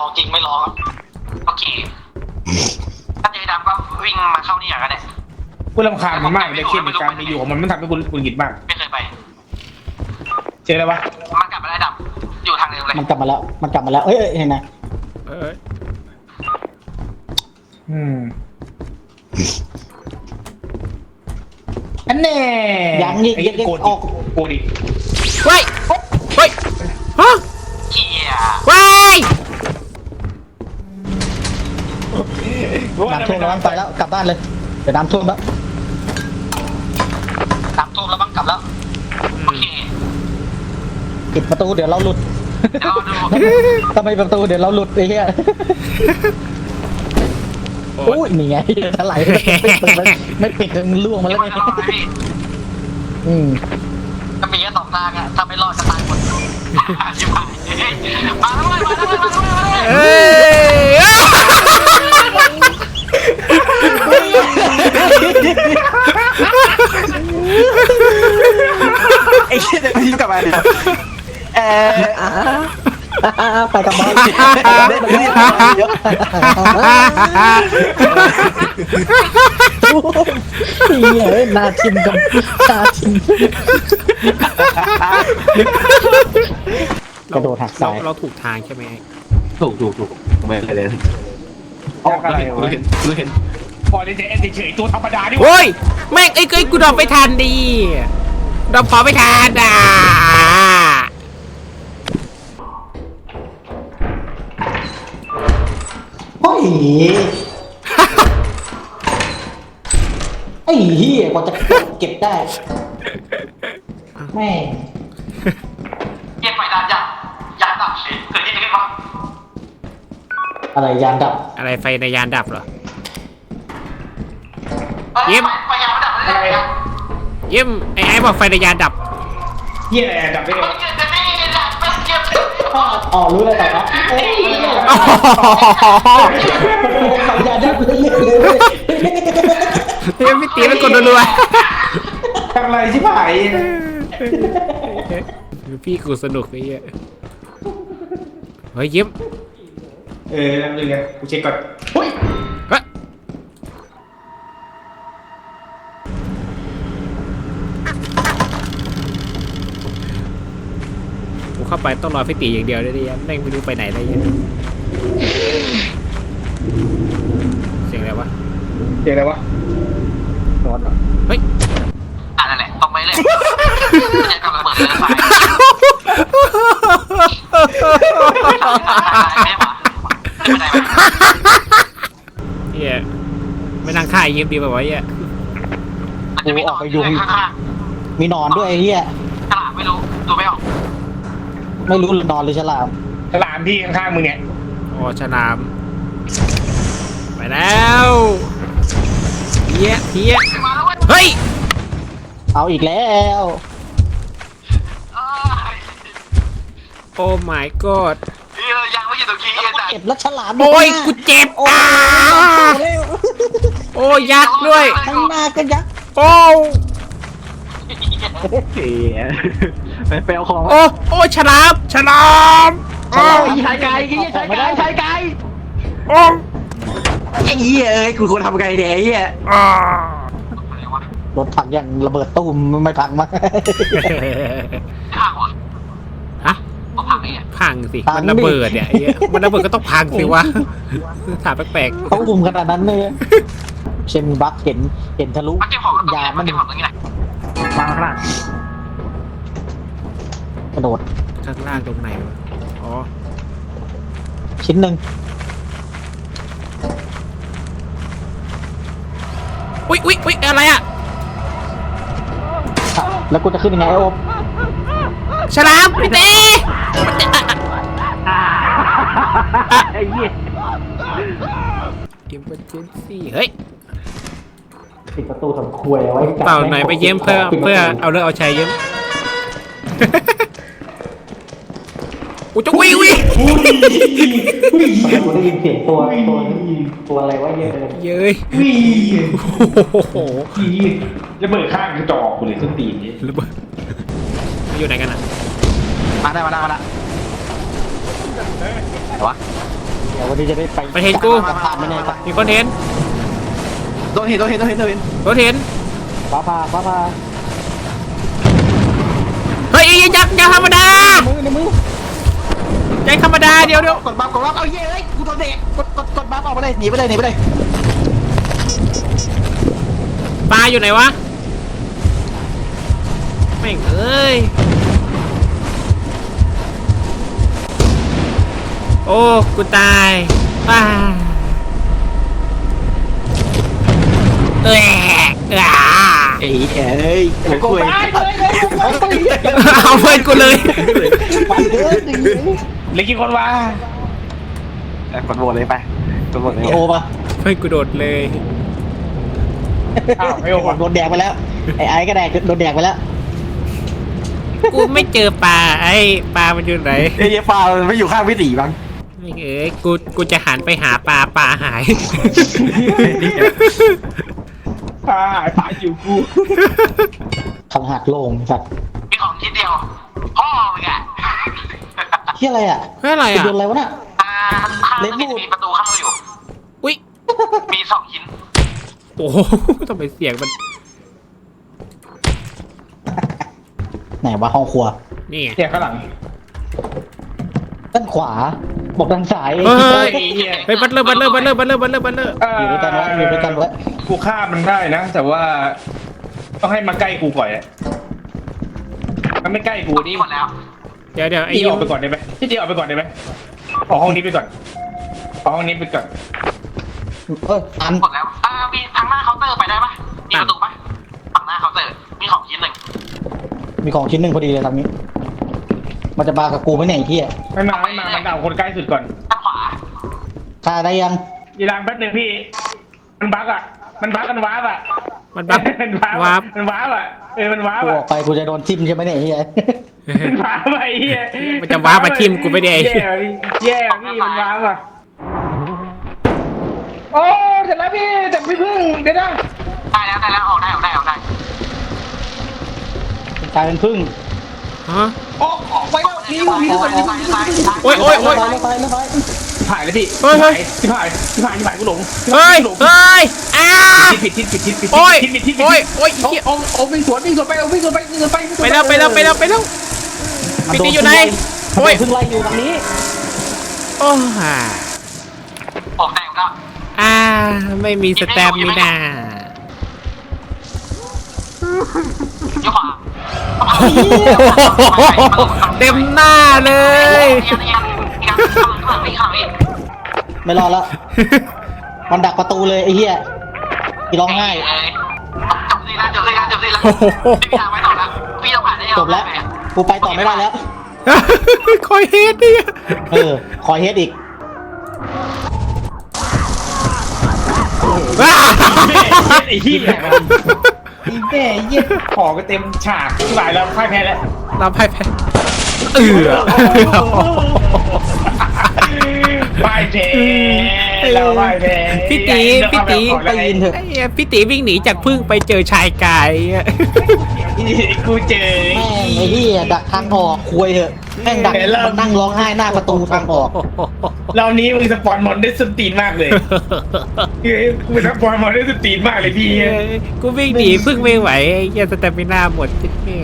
ของจริงไม่ร้องโอเคถ้าเจอดำก็วิ่งมาเข้านี่อย่างนั้นแหละกูรำคาญมันมากเลยเครียดในการไปอยู่ของมันมันทำให้กูกูหงุดหงิดมากไม่เคยไป เจออะไรวะมันกลับมาได้ดำอยู่ทางเดิมเลยมันกลับมาแล้ว มันกลับมาแล้ว เอ้ยเอ้ยเห็นไหมเอออืมอันแน่ยังยิงไอ้ยิงยิงโกรธออก โกรธดิเฮ้ยเฮ้ย น้ำท่วมแล้วมันไปแล้วกลับบ้านเลยเดี๋ยวน้ำท่วมแล้วน้ำท่วมแล้วบ้างกลับแล้วโอเคปิดประตูเดี๋ยวเราหลุดเดี๋ยวเราดูทำไมประตูเดี๋ยวเราหลุดไอ้เหี้ยโอ้อุ้ยนี่ไงถลายไม่ไม่ปิดจนล่วงมาไม่แล้วไหวไงจะรอดไหมพี่อืมก็มีแค่สองทางอะถ้าไม่รอดจะตายหมดชิบหายมาแล้วเว้ยมาแล้วเว้ยมาแล้วเว้ยมาแล้วเว้ยเอ้ย ไอ้เชี่ย เดี๋ยวมันยิ้มกลับมาเนี่ยเออไปกับบ้านเยอะเฮ้ยนาทิมกันนาทิมกระโดดหักเราสายเราถูกทางใช่ไหมถูกถูกถูกไม่เลยเลยออกอะไรกูวะเห็นกูเห็นพอเล่นเฉยเฉยๆตัวธรรมดาดิวะโอ้ยแม่งไอ้ไอ้ยกูดรอปไปทันดีดรอปพอไม่ทันอะ เฮ้ยไอ้เหี้ยกว่าจะเก็บได้แม่งเยี่ยมไปดานยักษ์ยักษ์ดับเฉยเกิดที่ไหนขึ้นวะอะไรยานดับอะไรไฟในยานดับเหรอเอ้ยเยี่ยมไฟไฟยาวไม่ดับเลยนะเยี่ยมไอ้ไอ้บอกไฟในยานดับ เหี้ยอะไรดับได้ไงไม่วะเกิดจะ อ๋อรู้เลยต่อครับเอ้ยยานดับเลยเฮ้ยพี่ตีมันกดรัวทำอะไรชิบหายๆพี่กูสนุกไอ้เหี้ยเฮ้ยยิ้มเออแล้วเลยไงกูเช็คก่อนเฮ้ยกูเข้า ไปต้องรอพี่ตีอย่างเดียวเลยดิแม่งไม่รู้ไปไหนเลยเนี่ยเสียงอะไรวะเดี๋ยวอะไรวะร้อนเหรอเฮ้ย อะนั่นแหละตรงไปเลยจะกลับระเบิดเลยไฟไม่มาไม่ได้เฮียไม่นั่งค่ายยิ้มดีป่าวะเฮียมันจะมีออกไปยุงข้างมีนอนด้วยไอ้เหี้ยๆฉลามไม่รู้ดูไม่ออก ไม่รู้นอนหรือฉลามฉลามพี่ข้างๆมึงเนี่ยอ๋อฉลาม ไปแล้วเฮียเฮียมาแล้วเว้ยเฮ้ย เอาอีกแล้วเอ้ยโอ้ my god เออยังไม่อยู่ตรงนี้อาจารย์เก็บแล้วฉลามโอ้ยข้างหน้ากูเจ็บโอ้อะยโอ้ยยักษ์ด้วยข้างหน้าก็ยักษ์โอ้เฮ้ย ไปไปเอาของโอ้โอ้ฉลามฉลามโอ้โอ้ยชายไก่ยี่ชายไก่ชายไก่โอ้ไอ้เหี้ยเอ้ยกูควรทำไงเนี่ยไอ้เหี้ยอ่ารถถังอย่างระเบิดตุ้มไม่พังมาข้างวะฮะต้องพังนี่อะพังสิพังมันดิระเบิดเนี่ยไอ้เหี้ยมันระเบิดก็ต้องพังสิวะถามแปลกเขาอุ้มขนาดนั้นเลยเชมบักเห็นเห็นทะลุมาเก็บของตรงนี้ยามามันเก็บของตรงนี้หน่อยฟังข้างล่าง กระโดดๆข้างล่างตรงไหนวะ อ๋อ ชิ้นหนึ่งอุ๊ยอุ๊ยอุ๊ยอะไรอะ อะแล้วกูจะขึ้นยังไงไอ้โอมฉลามพี่เต้มันจะอะอะไอ้เหี้ยอิมเปอร์เจนซี่เฮ้ยปิดประตูทำครัวไว้เปล่าหน่อยไปเยี่ยมเพื่อเพื่อเอาเลิกเอาชัยเยี่ยม อุ้ยจะวิ่งวิ่งกูได้ยินเสียงตัวตัวตัวอะไรวะเยอะเลยเย้ยวิ่งโอ้โหพี่ระเบิดข้างกระจอกกูเลยส้นตีนนี้ระเบิดอยู่ไหนกันอะมาได้มาได้มาได้ไหนวะเดี๋ยววันนี้จะได้ไปไปเห็นกูสะพานไม่แน่สักมีคนเห็นโดนเห็นโดนเห็นโดนเห็นโดนเห็นรถเห็นฟ้าพาฟ้าพาเฮ้ยยักษ์ยักษ์ธรรมดามือในมือ ยักษ์ธรรมดาเดี๋ยวเดี๋ยวกดบัฟกดบัฟเอาเย้ยกูโดนเด็กกดกดกดบัฟออกมาเลยหนีไปเลยหนีไปเลยปลาอยู่ไหนวะแม่งเอ้ยโอ้กูตายป้าเอ้ยอ่าเอ้ยเอ้ยโอ้ยคุยเอาเพื่อนกูเลย ไปเด้อจริง เหลือกี่คนวะเอ้ยกดโหวตเลยไปกดโหวตเลยโอ้ปะเพื่อนกูโดดเลยอ้าวไม่โอ้โหโดนแดกไปแล้ว ไอ้ไอ้ก็แดกโดนแดกไปแล้ว กูไม่เจอปลาไอ้ปลามันอยู่ไหนเอ้ยปลามันไม่อยู่ข้างพี่ตีบ้าง ไม่เอ้ยกูกูจะหันไปหาปลาปลาหายป่าหายป่าอยู่กู ขังหักโลงสัตว์มีของชิ้นเดียว พ่อมึงอะ เฮียอะไรอะเฮ้ยอะไรอะโดนอะไรวะน่ะ อ่าข้างเล็บนี้รูด มีประตูเข้าอยู่ อุ้ยมีสองชิ้นโอ้โหทำไมเสียงมันไหนวะห้องครัว นี่ไง เสียข้างหลังด้านขวา บอกด้านซ้ายเฮ้ย ไอ้เหี้ยเฮ้ยบัตเลอร์บัตเลอร์บัตเลอร์บัตเลอร์บัตเลอร์บัตเลอร์เอ่อยู่ด้วยกันไว้อยู่ด้วยกันไว้กูฆ่ามันได้นะ แต่ว่าต้องให้มาใกล้กูก่อนอะมันไม่ใกล้กูตรงนี่นี้หมดแล้ว เดี๋ยวเดี๋ยวไอ้พี่ยิอวอกไปก่อนได้ไหมพี่เจออกไปก่อนได้ไหมออกห้องนี้ไปก่อนออกห้องนี้ไปก่อนเอออันหมดแล้วอ่ามีทางหน้าเคาน์เตอร์ไปได้ปะมีประตูปะฝั่งหน้าเคาน์เตอร์มีของชิ้นหนึ่งมีของชิ้นหนึ่งพอดีเลยทางนี้ มันจะมากับกูไหมเนี่ยไอ้เฮียไม่มาไม่มามันเอาคนใกล้สุดก่อนด้านขวาตาได้ยังยีรางแป๊บหนึงพี่ มันบั๊กอะ มันบั๊กกันว้าบอะ มันบัฟมันว้าบวาอะร์ปมันว้าบอะเออมันว้าบกูออะอกไปกูจะโดนทิ่มใช่ไหมเนี่ยไอ้เฮียมันว้าบอะไอ้เหี้ยมันจะว้าบมาทิ่มกูไม่ได้ แย่อะพี่แย่อะพี่มันว้าบอะโอ้เสร็จแล้วพี่แต่พี่พึ่งเดี๋ยวนะได้แล้วได้แล้วออกได้ออกได้ออกได้กลายเป็นพึ่งฮะออกออกไปแล้วพี่พี่ทุกคนซ้ายซ้ายซ้ายโอ้ยโอ้ยโอ้ยรถไฟรถไฟรถไฟถ่ายเลยพี่เฮ้ยเฮ้ย ที่ถ่ายที่ถ่ายที่ถ่ายกูหลงเฮ้ยหลงเฮ้ยอ้าผิดผิดผิดผิดผิดผิดโอ้ยผิดผิดผิดผิดโอ้ยโอ้ยโอ้ยโอ้ยโอ้ยวิ่งสวนวิ่งสวนไปเอาวิ่งสวนไปวิ่งสวนไปวิ่งสวนไปแล้วไปแล้วไปแล้วไปแล้วพี่ตีอยู่ไหนโอ้โอ้ยยพึ่งไล่อยู่ตรงนี้โอ้ห่าผมแต่งแล้วอ่าไม่มีสแตมมีนายกขวาเต็มหน้าเลย เอียงเอียงเอียงข้างหลังพี่ข้างหลังพี่ ไม่รอดแล้ว มันดักประตูเลยไอ้เหี้ยพี่ร้องไห้เอ้ยจบสิแล้วจบสิแล้วจบสิแล้วพี่ทางไว้ต่อแล้วพี่ต้องผ่านได้ยังจบแล้ว กูไปต่อไม่ได้แล้ว คอยเฮดดิเออคอยเฮดอีก ว้าไอ้เหี้ยไอ้แม่เหี้ยขอก็เต็มฉากที่หลายแล้วพ่ายแพ้แล้วเราพ่ายแพ้เออ พ่ายแพ้เราพ่ายแพ้พี่ตีพี่ตีไปยินเถอะไอ้เหี้ยพี่ตีวิ่งหนีจากพึ่งไปเจอชายกายอะกูเจอแม่งไอ้เหี้ยดักทางออกคุยเถอะแม่งดักมันนั่งร้องไห้หน้าประตูทางออกเรานี้มึงสปอนมอนได้สตีนมากเลยเฮ้ยมึงสปอนมอนได้สตีนมากเลยพี่เอ้ยกูวิ่งหนีพึ่งไม่ไหวไอ้เหี้ยสแตมิน่าหมดจิ๊ดเท่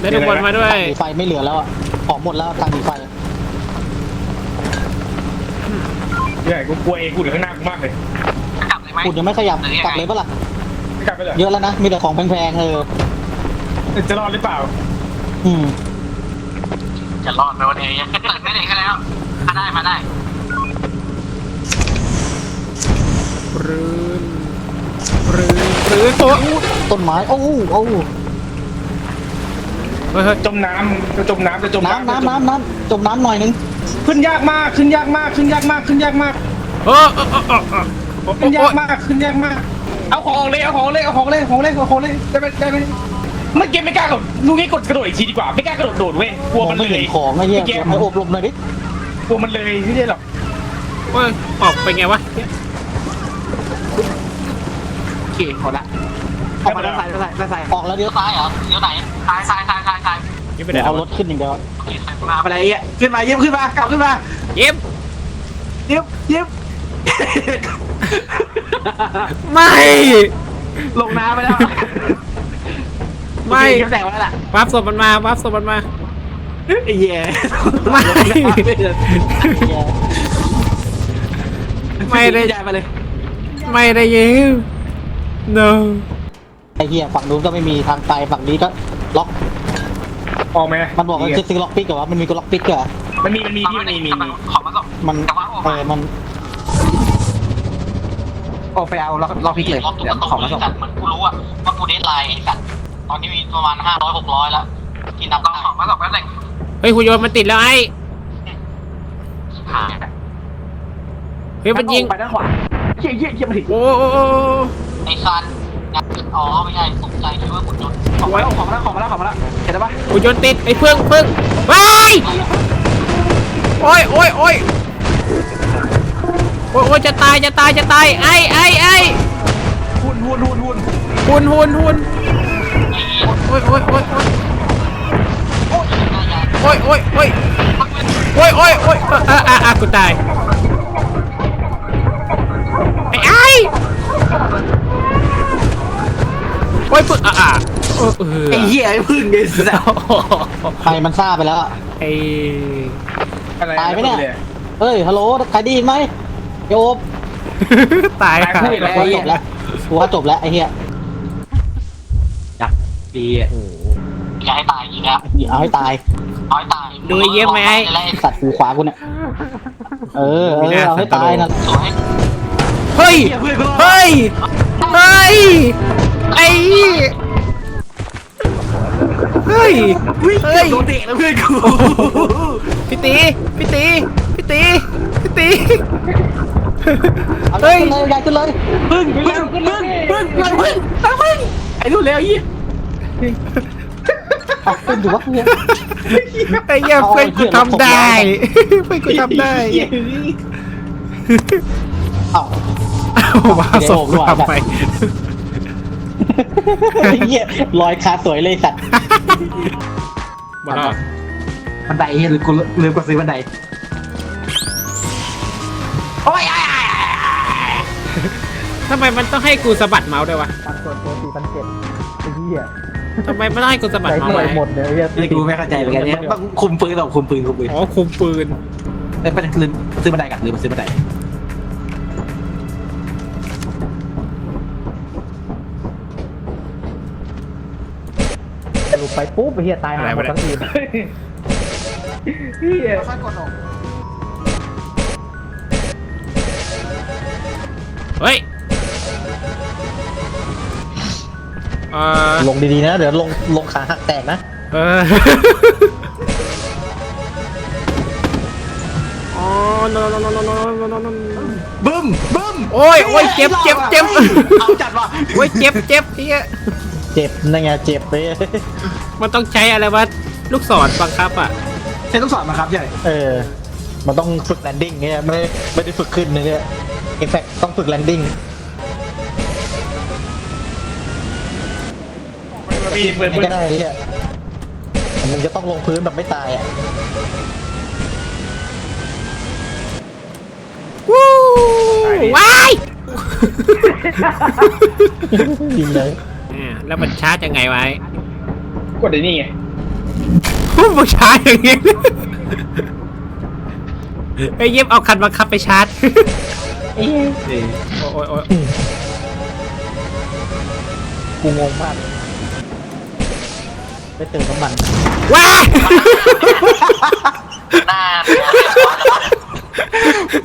ได้ทุกคนมาด้วยทางหนีไฟไม่เหลือแล้วอะของหมดแล้วทางหนีไฟ ใช่กูกลัวเองกูอยู่ข้างหน้ากูมากเลยกลับเลยไหมคุณยังไม่ขยับกลับเลยปะล่ะไม่กลับไปเลยเยอะแล้วนะมีแต่ของแพงๆเออจะรอดหรือเปล่า อืมจะรอดไหมวันนี้เปิดไม่ได้แค่แล้วมาได้มาได้ปรืนปรืนปรืนโอ้ต้นไม้โอ้โหโอ้โหเฮ้ยเฮ้ยจมน้ำจะจมน้ำจะจมน้ำน้ำน้ำน้ำจมน้ำหน่อยนึงขึ้นยากมากขึ้นยากมากขึ้นยากมากขึ้นยากมาก เออเออเออเออเออขึ้นยากมากขึ้นยากมาก เอาของเลยเอาของเลยเอาของเลยเอาของเลยเอาของเลยได้ไหมได้ไหมเมื่อกี้ไม่กล้ากดลูกนี้กดกระโดดอีกทีดีกว่าไม่กล้ากระโดดโดดเว้ยกลัวมันไม่เลเห็ยนของไอ้เหี้ยเมื่อกี้ไอ้อบรมหน่อยดิกลัวมันเลยไม่ใช่หรอกเฮ้ยออกไปไงวะโอเคหมดละออกมาด้านซ้ายด้านซ้ายด้านซ้ายออกแล้วเดี๋ยวซ้ายเหรอเดี๋ยวไหนซ้ายซ้ายซ้ายซ้ายซ้ายยิ้มไปไหนเดี๋ยวเอารถขึ้นอย่างเดียวโอเคซ้ายมาไปไหนอะขึ้นมาเยี่ยมขึ้นมากลับขึ้นมายิ้มยิบยิบ ไม่ ลงน้ำไปแล้วไม่เก็บแตกไว้แล้วล่ะวับศพมันมาวับศพมันมา ไอ้เหี้ยไม่ ไม่ได้ย้ายไปเลย ไม่ได้ยิง no ไอ้เหี้ยฝั่งนู้นก็ไม่มีทางไปฝั่งนี้ก็ล็อกออกไหมมันบอกว่าจะซื้อล็อกปิกเหรอวะมันมีก็ล็อกปิกเหรอมันมีมันมีพี่มันมีมีมี ขอมาส่งมันแต่ว่าออกเอมาอมันโอ้ไปเอาล็อกล็อกพิกเลยล็อกตุ๊กเดี๋ยวตาของมาส่งสัตว์เหมือนกูรู้อะว่ากูเดทไลน์ไอ้สัตว์ตอนนี้มีประมาณห้าร้อยหกร้อยแล้วที่นับได้ของมาส่งแป๊บนึงเฮ้ยหุ่นยนต์มันติดแล้วไอ้หายเฮ้ยมันยิงไปด้านขวาเหี้ยเหี้ยเหี้ยมาถึงโอ้โอ้โอ้โอ้ไอ้ซันอ๋อไม่ใช่ตกใจคิดว่าหุ่นยนต์ของมาแล้วของมาแล้วของมาแล้วของมาแล้วเห็นได้ปะหุ่นยนต์ติดไอ้เพิ่งเพิ่งว้ายโอ้ยโอ้ยโอ้ย โอ้ยโอ้ยจะตายจะตายจะตายไอ้ไอ้ไอ้หุ่นหุ่นหุ่นหุ่นหุ่นหุ่นหุ่นไอ้เหี้ยโอ้ยโอ้ยโอ้ยโอ้ยโอ้ยน่ายากโอ้ยโอ้ยโอ้ยโอ้ยโอ้ยโอ้ยอะอะอะกูตายไอ้ไอ้โอ้ยปึ๊กอะอะเออเออไอ้เหี้ยไอ้พึ่งไอ้สัสไฟมันซ่าไปแล้วอะไอ้อะไรตายไหมเนี่ยเฮ้ยฮัลโหลใครได้ยินไหม โยบตายตายค่ะคู่อีกแล้วกูว่าจบแล้วกูว่าจบแล้วไอ้เหี้ยอยากดีอะอย่าให้ตายอีกแล้วเอาให้ตายเอาให้ตายดูไอ้เยี่ยมไหมไอ้แล้วสัตว์หูขวากูเนี่ยเออเออเอาให้ตายนะสวยเฮ้ยเหี้ยเพื่อนกูเฮ้ยเฮ้ยไอ้เฮ้ยเฮ้ยโดนเตะแล้วเพื่อนกูพี่ตีพี่ตีพี่ตีพี่ตี เอาเฮ้ยขึ้นเลยยายขึ้นเลยพึ่งพึ่งพึ่งพึ่งพึ่งพึ่งพึ่งไอ้นู่นแล้วไอ้เหี้ยเอาขึ้นอยู่วะเนี่ยไอ้เหี้ยเพื่อนกูทำได้เพื่อนกูทำได้เอ้าเอามาส่งกูทำไปไอ้เหี้ยลอยคาสวยเลยสัตว์หมดแล้วบันไดเหี้ยลืมกูลืมกดซื้อบันได ทำไมมันต้องให้กูสะบัดเมาส์ด้วยวะตัดส่วนตัวสี่พันเจ็ดไอ้เหี้ยทำไมไม่ต้องให้กูสะบัดใส่เมาส์เท่าไหร่วะหมดเนี่ยไอ้เหี้ยนี่กูไม่เข้าใจเหมือนกันเนี่ยต้องคุมปืนหรอคุมปืนคุมปืนอ๋อคุมปืนเอ้ยไปลืมซื้อบันไดกันลืมซื้อบันไดสรุปไปปุ๊บไอ้เหี้ยตายหาหมดทั้งทีมเหี้ยเออลงดีๆนะ เดี๋ยวลงลงขาหักแตกนะ เออ อ๋อ no no no no no no no no บึ้มบึ้มโอ้ยโอ้ยเจ็บเจ็บเจ็บ เอาจัดว่ะโอ้ยเจ็บเจ็บเฮียเจ็บนั่นไงเจ็บไปมันต้องใช้อะไรวะลูกศรบังคับอะ ใช้ต้องสอนมาครับใช่เออ มันต้องฝึกแลนดิ้งเนี่ยไม่ได้ไม่ได้ฝึกขึ้นนะเนี่ยเอฟเฟกต้องฝึกแลนดิ้ง มีเปิดไม่เปิดได้เนี่ยมึงจะต้องลงพื้นแบบไม่ตายอะวู้ว้ายยิงเลยอ่าแล้วมันชาร์จยังไงวะกดไอ้นี่ไงมันชาร์จอย่างงี้ไอ้เย็บเอาคันบังคับไปชาร์จโอ้ยโอ้ยโอ้ยกูงงมาก ไปเติมน้ำมันว้ายหน้า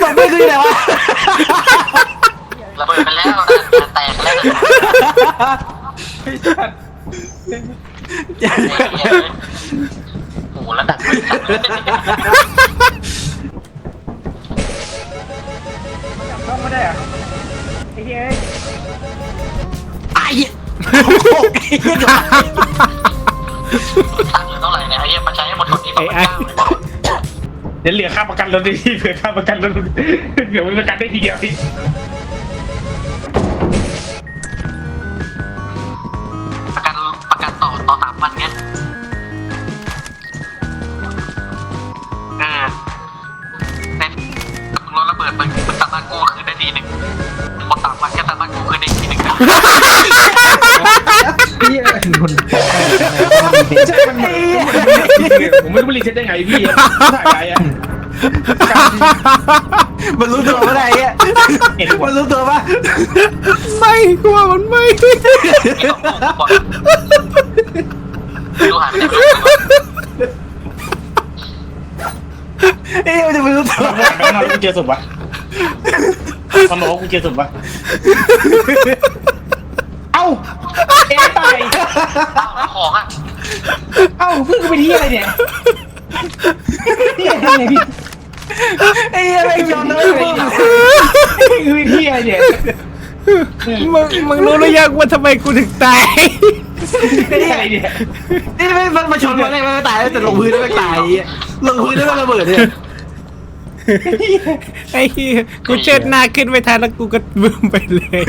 มันไม่คืออะไรวะระเบิดไปแล้วนะแตกแล้วโอ้โหแล้วดักเข้าไม่ได้อะไอ้เหี้ยไอ้เหี้ย ตังค์อยู่เท่าไหร่เนี่ยไอ้เหี้ยมาใช้ให้หมดทุนที่ต้องไปจ้างเลยเดี๋ยวเหลือค่าประกันรถได้ที่เผื่อค่าประกันรถเดี๋ยวมันประกันได้ทีเดียวพี่ ใช่มันผมไม่รู้รีเซ็ตได้ไงพี่ถ่ายไปอะมันรู้ตัวปะไหนอะมันรู้ตัวปะไม่กลัวมันไม่ดูหายไปไหนเอ้ยมันจะไม่รู้ตัวมันบอกว่ากูเจอศพวะมันบอกว่ากูเจอศพวะเอ้าเอ๊ะตายของอะ เอ้าเพื่อนกูเป็นที่อะไรเนี่ยเฮียอะไรพี่ไอ้เหี้ยไม่ยอมเลยคือเป็นที่อะไรเนี่ยมึงมึงรู้หรือยังว่าทำไมกูถึงตายเป็นที่อะไรเนี่ยนี่ไม่มันมาชนมันเลยมันไม่ตายแต่ลงพื้นแล้วไม่ตายลงพื้นแล้วมันระเบิดเนี่ยไอ้เหี้ยกูเชิดหน้าขึ้นไม่ทันแล้วกูก็บึ้มไปเลย